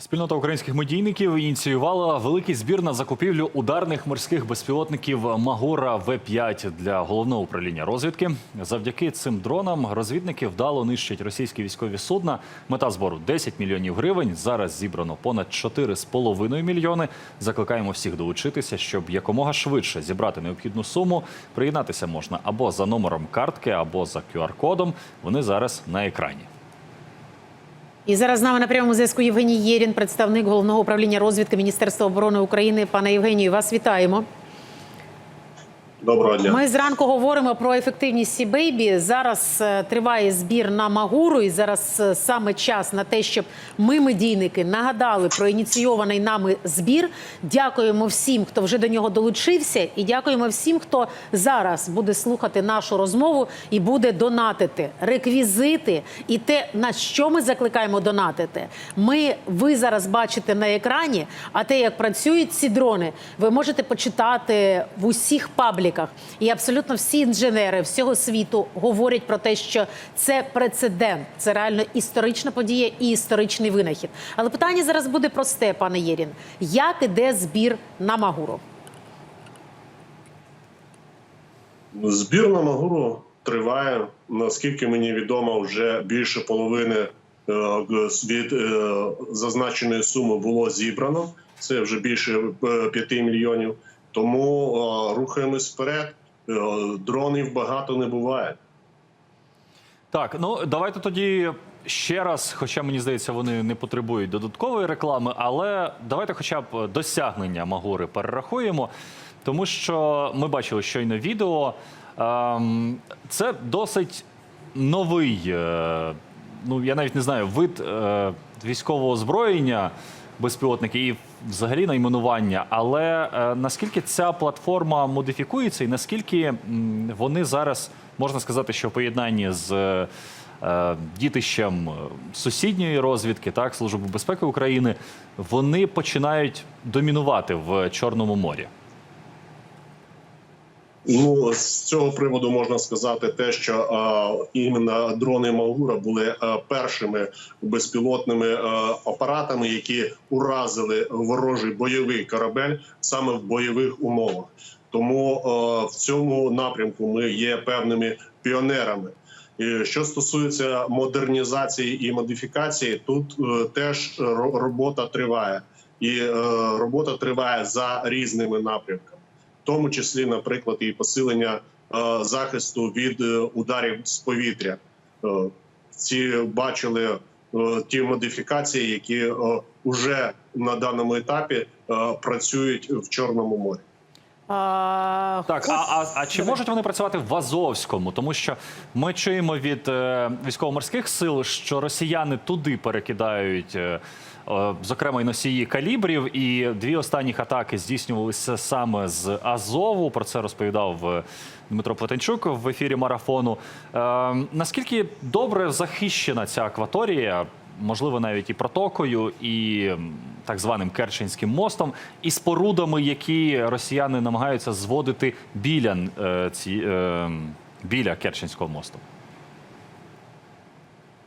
Спільнота українських медійників ініціювала великий збір на закупівлю ударних морських безпілотників Магора В-5 для головного управління розвідки. Завдяки цим дронам розвідники вдало нищать російські військові судна. Мета збору 10 мільйонів гривень. Зараз зібрано понад 4,5 мільйони. Закликаємо всіх долучитися, щоб якомога швидше зібрати необхідну суму. Приєднатися можна або за номером картки, або за QR-кодом. Вони зараз на екрані. І зараз з нами на прямому зв'язку Євгеній Єрін, представник головного управління розвідки Міністерства оборони України. Пане Євгенію, вас вітаємо. Доброго дня. Ми зранку говоримо про ефективність Сібейбі. Зараз е, триває збір на Магуру, і зараз е, саме час на те, щоб ми, медійники, нагадали про ініційований нами збір. Дякуємо всім, хто вже до нього долучився, і дякуємо всім, хто зараз буде слухати нашу розмову і буде донатити реквізити і те, на що ми закликаємо донатити. Ми ви зараз бачите на екрані. А те, як працюють ці дрони, ви можете почитати в усіх пабліках. І абсолютно всі інженери всього світу говорять про те, що це прецедент, це реально історична подія і історичний винахід. Але питання зараз буде просте, пане Єрін. Як іде збір на Магуру? Збір на Магуру триває. Наскільки мені відомо, вже більше половини е, від е, зазначеної суми було зібрано. Це вже більше 5 мільйонів. Тому рухаємось вперед. Е, Дронів багато не буває. Так, ну давайте тоді ще раз, хоча мені здається, вони не потребують додаткової реклами, але давайте хоча б досягнення Магури перерахуємо, тому що ми бачили щойно відео. Ем, Це досить новий, е, ну я навіть не знаю, вид е, військового озброєння. Безпілотники і взагалі найменування, але е, наскільки ця платформа модифікується, і наскільки вони зараз можна сказати, що в поєднанні з е, дітищем е, сусідньої розвідки, так служби безпеки України, вони починають домінувати в Чорному морі. Ну з цього приводу можна сказати те, що а, іменно дрони Магура були а, першими безпілотними а, апаратами, які уразили ворожий бойовий корабель саме в бойових умовах. Тому а, в цьому напрямку ми є певними піонерами. І що стосується модернізації і модифікації, тут е, теж робота триває, і е, робота триває за різними напрямками в тому числі, наприклад, і посилення е, захисту від е, ударів з повітря. Ці бачили е, ті модифікації, які вже на даному етапі працюють в Чорному морі. А, Так, а, а, а чи можуть вони працювати в Азовському? Тому що ми чуємо від е, військово-морських сил, що росіяни туди перекидають, е, е, зокрема, й носії калібрів, і дві останніх атаки здійснювалися саме з Азову. Про це розповідав е, Дмитро Плетенчук в ефірі марафону. Е, наскільки добре захищена ця акваторія? Можливо, навіть і протокою, і м, так званим Керченським мостом, і спорудами, які росіяни намагаються зводити біля е, ці е, біля Керченського мосту.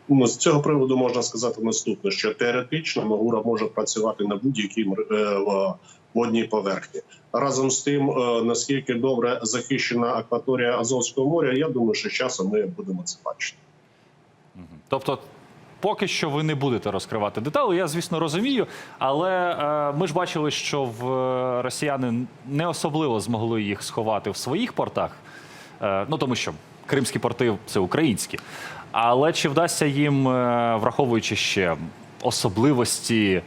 Ну, з цього приводу можна сказати наступне: що теоретично Магура може працювати на будь-якій е, водній поверхні. Разом з тим, наскільки добре захищена акваторія Азовського моря, я думаю, що часом ми будемо це бачити. Тобто, поки що ви не будете розкривати деталі. Я, звісно, розумію, але е, ми ж бачили, що в е, росіяни не особливо змогли їх сховати в своїх портах. Е, ну тому що кримські порти це українські. Але чи вдасться їм, враховуючи ще особливості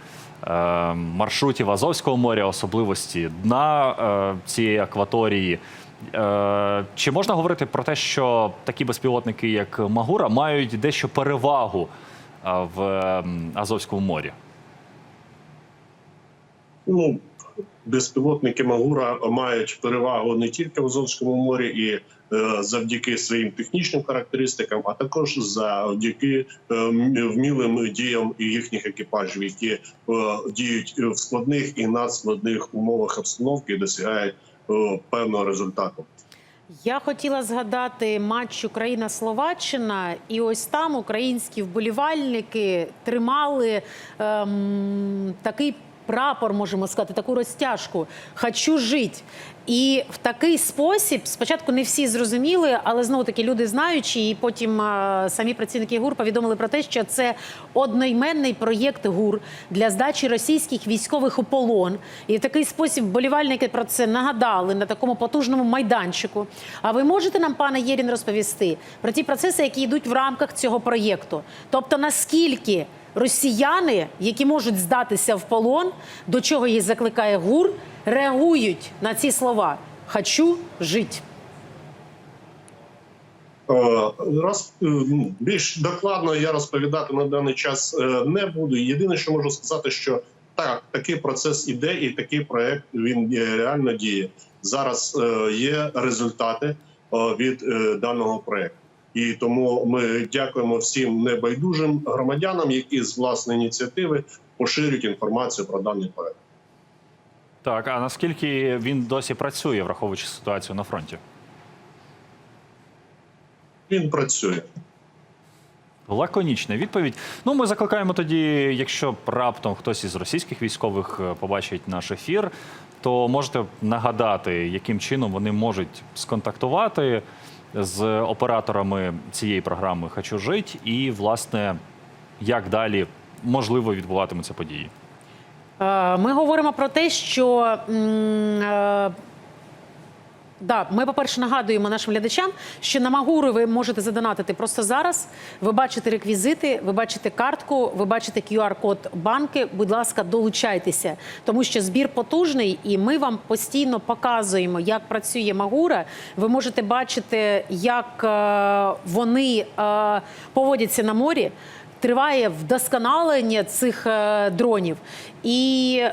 маршрутів Азовського моря, особливості дна цієї акваторії? Чи можна говорити про те, що такі безпілотники, як Магура, мають дещо перевагу в Азовському морі? Ну безпілотники Магура мають перевагу не тільки в Азовському морі і е, завдяки своїм технічним характеристикам, а також завдяки е, вмілим діям їхніх екіпажів, які е, діють в складних і надскладних умовах обстановки і досягають певного результату. Я хотіла згадати матч Україна-Словаччина, і ось там українські вболівальники тримали ем, такий прапор, можемо сказати, таку розтяжку Хочу жити. І в такий спосіб спочатку не всі зрозуміли, але знову таки люди знаючи, і потім е, самі працівники ГУР повідомили про те, що це одноіменний проєкт ГУР для здачі російських військових у полон. І в такий спосіб вболівальники про це нагадали на такому потужному майданчику. А ви можете нам, пане Єрін, розповісти про ті процеси, які йдуть в рамках цього проєкту? Тобто, наскільки росіяни, які можуть здатися в полон, до чого їх закликає ГУР, реагують на ці слова Хочу жити. Е, Роз, е, ну, більш докладно я розповідати на даний час е, не буду. Єдине, що можу сказати, що так, такий процес іде, і такий проект він реально діє. Зараз є результати від даного проекту. І тому ми дякуємо всім небайдужим громадянам, які з власної ініціативи поширюють інформацію про даний проект. Так, а наскільки він досі працює, враховуючи ситуацію на фронті? Він працює. Лаконічна відповідь. Ну, ми закликаємо тоді, якщо раптом хтось із російських військових е, побачить наш ефір, то можете нагадати, яким чином вони можуть сконтактувати з операторами цієї програми Хочу жить і, власне, як далі можливо відбуватимуться події. Е, Ми говоримо про те, що е, да, ми, по-перше, нагадуємо нашим глядачам, що на Магуру ви можете задонатити просто зараз. Ви бачите реквізити, ви бачите картку, ви бачите QR-код банки. Будь ласка, долучайтеся, тому що збір потужний, і ми вам постійно показуємо, як працює Магура. Ви можете бачити, як е, вони е, поводяться на морі. Триває вдосконалення цих е, дронів, і е,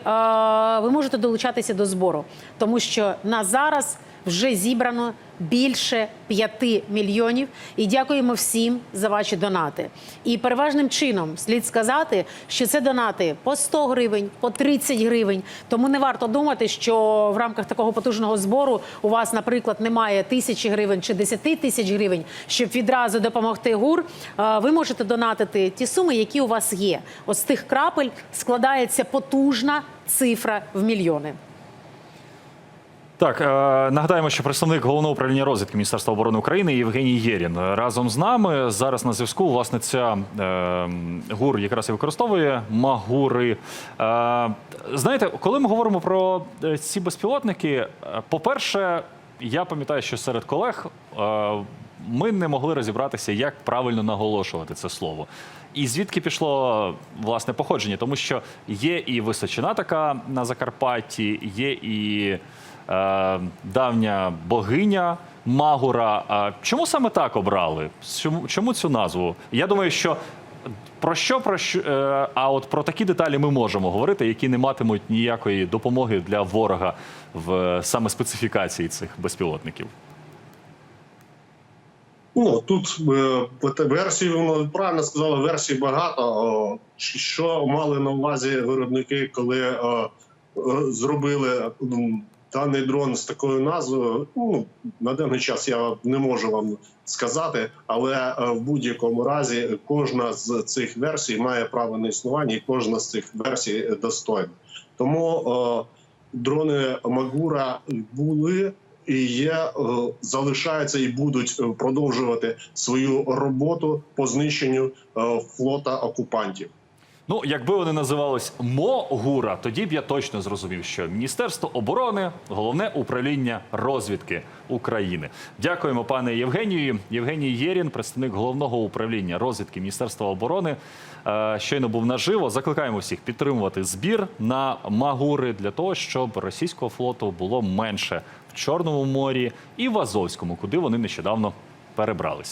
ви можете долучатися до збору, тому що на зараз вже зібрано більше 5 мільйонів. І дякуємо всім за ваші донати. І переважним чином слід сказати, що це донати по 100 гривень, по 30 гривень. Тому не варто думати, що в рамках такого потужного збору у вас, наприклад, немає тисячі гривень чи 10 тисяч гривень, щоб відразу допомогти ГУР. Е, Ви можете донатити ті суми, які у вас є. Ось з тих крапель складається потужна цифра в мільйони. Так, е, нагадаємо, що представник головного управління розвідки Міністерства оборони України Євгеній Єрін разом з нами зараз на зв'язку. Власне, ця е, гур якраз і використовує магури. Е, знаєте, коли ми говоримо про ці безпілотники, по-перше, я пам'ятаю, що серед колег ми не могли розібратися, як правильно наголошувати це слово. І звідки пішло власне походження, тому що є і височина така на Закарпатті, є і давня богиня Магура. Чому саме так обрали? Чому, цю назву? Я думаю, що про що, про що е, а от про такі деталі ми можемо говорити, які не матимуть ніякої допомоги для ворога в е, саме специфікації цих безпілотників. Ну тут е, версій, ну, правильно сказали, версій багато. Що мали на увазі виробники, коли е, е, зробили даний дрон з такою назвою? Ну на даний час я не можу вам сказати, але е, в будь-якому разі кожна з цих версій має право на існування, і кожна з цих версій достойна. Тому е, дрони Магура були і є, е, залишаються і будуть е, продовжувати свою роботу по знищенню е, флота окупантів. Ну, якби вони називались МОГУРа, тоді б я точно зрозумів, що Міністерство оборони головне управління розвідки України. Дякуємо, пане Євгенію. Євгеній Єрін, представник головного управління розвідки Міністерства оборони, е, щойно був наживо. Закликаємо всіх підтримувати збір на Магури для того, щоб російського флоту було менше в Чорному морі і в Азовському, куди вони нещодавно перебралися.